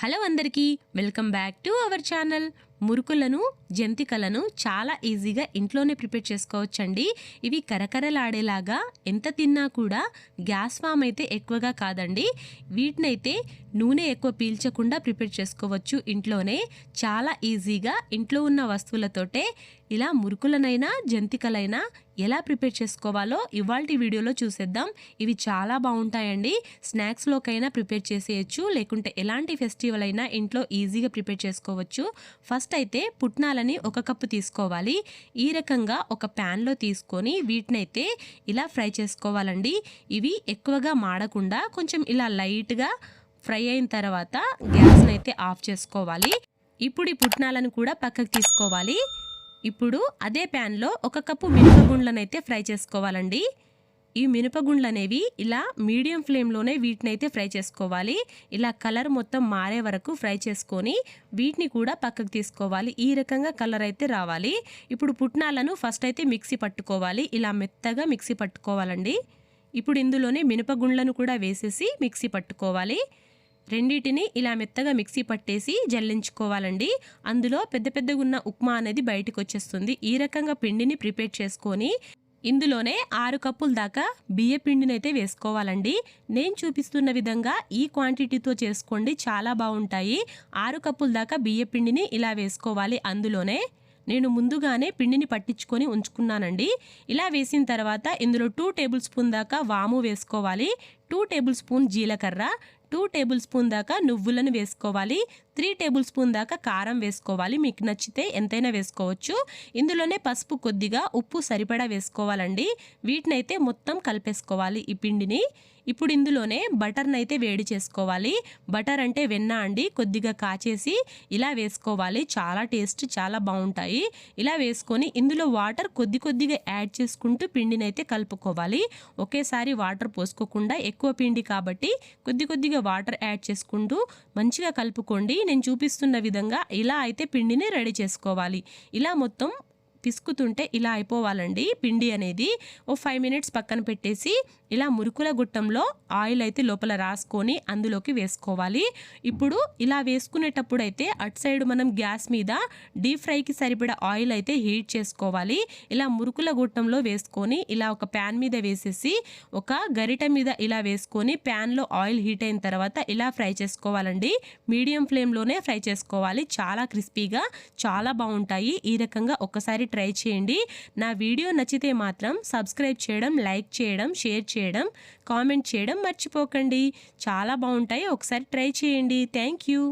Hello అందరికీ welcome back to our channel. మురుకులను జంతికలను చాలా ఈజీగా ఇంట్లోనే ప్రిపేర్ చేసుకోవచ్చండి. ఇవి కరకరలాడేలాగా ఎంత తిన్నా కూడా గ్యాస్ ఫామ్ అయితే ఎక్కువగా కాదండి. వీటినైతే నూనె ఎక్కువ పీల్చకుండా ప్రిపేర్ చేసుకోవచ్చు ఇంట్లోనే. చాలా ఈజీగా ఇంట్లో ఉన్న వస్తువులతోటే ఇలా మురుకులనైనా జంతికలైనా ఎలా ప్రిపేర్ చేసుకోవాలో ఇవాళ వీడియోలో చూసేద్దాం. ఇవి చాలా బాగుంటాయండి. స్నాక్స్లోకైనా ప్రిపేర్ చేసేయచ్చు. లేకుంటే ఎలాంటి ఫెస్టివల్ అయినా ఇంట్లో ఈజీగా ప్రిపేర్ చేసుకోవచ్చు. ఫస్ట్ అయితే పుట్నాలని ఒక కప్పు తీసుకోవాలి. ఈ రకంగా ఒక ప్యాన్లో తీసుకొని వీటినైతే ఇలా ఫ్రై చేసుకోవాలండి. ఇవి ఎక్కువగా మాడకుండా కొంచెం ఇలా లైట్గా ఫ్రై అయిన తర్వాత గ్యాస్ని అయితే ఆఫ్ చేసుకోవాలి. ఇప్పుడు ఈ పుట్నాలను కూడా పక్కకు తీసుకోవాలి. ఇప్పుడు అదే ప్యాన్లో ఒక కప్పు మినపగుండ్లనైతే ఫ్రై చేసుకోవాలండి. ఈ మినపగుండ్లు అనేవి ఇలా మీడియం ఫ్లేమ్లోనే వీటిని అయితే ఫ్రై చేసుకోవాలి. ఇలా కలర్ మొత్తం మారే వరకు ఫ్రై చేసుకొని వీటిని కూడా పక్కకు తీసుకోవాలి. ఈ రకంగా కలర్ అయితే రావాలి. ఇప్పుడు పుట్నాలను ఫస్ట్ అయితే మిక్సీ పట్టుకోవాలి. ఇలా మెత్తగా మిక్సీ పట్టుకోవాలండి. ఇప్పుడు ఇందులోనే మినపగుండ్లను కూడా వేసేసి మిక్సీ పట్టుకోవాలి. రెండింటిని ఇలా మెత్తగా మిక్సీ పట్టేసి జల్లించుకోవాలండి. అందులో పెద్ద పెద్దగా ఉన్న ఉప్మా అనేది బయటకు వచ్చేస్తుంది ఈ రకంగా పిండిని ప్రిపేర్ చేసుకొని ఇందులోనే ఆరు కప్పుల దాకా బియ్య పిండినైతే వేసుకోవాలండి. నేను చూపిస్తున్న విధంగా ఈ క్వాంటిటీతో చేసుకోండి. చాలా బాగుంటాయి. ఆరు కప్పుల దాకా బియ్య పిండిని ఇలా వేసుకోవాలి. అందులోనే నేను ముందుగానే పిండిని పట్టించుకొని ఉంచుకున్నానండి. ఇలా వేసిన తర్వాత ఇందులో టూ టేబుల్ స్పూన్ దాకా వాము వేసుకోవాలి. టూ టేబుల్ స్పూన్ జీలకర్ర టూ టేబుల్ స్పూన్ దాకా నువ్వులను వేసుకోవాలి త్రీ టేబుల్ స్పూన్ దాకా కారం వేసుకోవాలి మీకు నచ్చితే ఎంతైనా వేసుకోవచ్చు. ఇందులోనే పసుపు కొద్దిగా ఉప్పు సరిపడా వేసుకోవాలండి. వీటినైతే మొత్తం కలిపేసుకోవాలి ఈ పిండిని. ఇప్పుడు ఇందులోనే బటర్ని అయితే వేడి చేసుకోవాలి. బటర్ అంటే వెన్న అండి కొద్దిగా కాచేసి ఇలా వేసుకోవాలి. చాలా టేస్ట్ చాలా బాగుంటాయి. ఇలా వేసుకొని ఇందులో వాటర్ కొద్ది కొద్దిగా యాడ్ చేసుకుంటూ పిండిని అయితే కలుపుకోవాలి. ఒకేసారి వాటర్ పోసుకోకుండా ఎక్కువ పిండి కాబట్టి కొద్ది కొద్దిగా వాటర్ యాడ్ చేసుకుంటూ మంచిగా కలుపుకోండి. నేను చూపిస్తున్న విధంగా ఇలా అయితే పిండిని రెడీ చేసుకోవాలి. ఇలా మొత్తం పిసుకుతుంటే ఇలా అయిపోవాలండి. పిండి అనేది ఓ ఫైవ్ మినిట్స్ పక్కన పెట్టేసి ఇలా మురుకుల గుట్టంలో ఆయిల్ అయితే లోపల రాసుకొని అందులోకి వేసుకోవాలి. ఇప్పుడు ఇలా వేసుకునేటప్పుడు అయితే అటు సైడ్ మనం గ్యాస్ మీద డీప్ ఫ్రైకి సరిపడా ఆయిల్ అయితే హీట్ చేసుకోవాలి. ఇలా మురుకుల గుట్టంలో వేసుకొని ఇలా ఒక ప్యాన్ మీద వేసేసి ఒక గరిట మీద ఇలా వేసుకొని ప్యాన్లో ఆయిల్ హీట్ అయిన తర్వాత ఇలా ఫ్రై చేసుకోవాలండి. మీడియం ఫ్లేమ్లోనే ఫ్రై చేసుకోవాలి. చాలా క్రిస్పీగా చాలా బాగుంటాయి. ఈ రకంగా ఒకసారి ట్రై చేయండి. నా వీడియో నచ్చితే మాత్రం సబ్స్క్రైబ్ చేయడం లైక్ చేయడం షేర్ చేయడం కామెంట్ చేయడం మర్చిపోకండి. చాలా బాగుంటాయి. ఒకసారి ట్రై చేయండి. Thank you.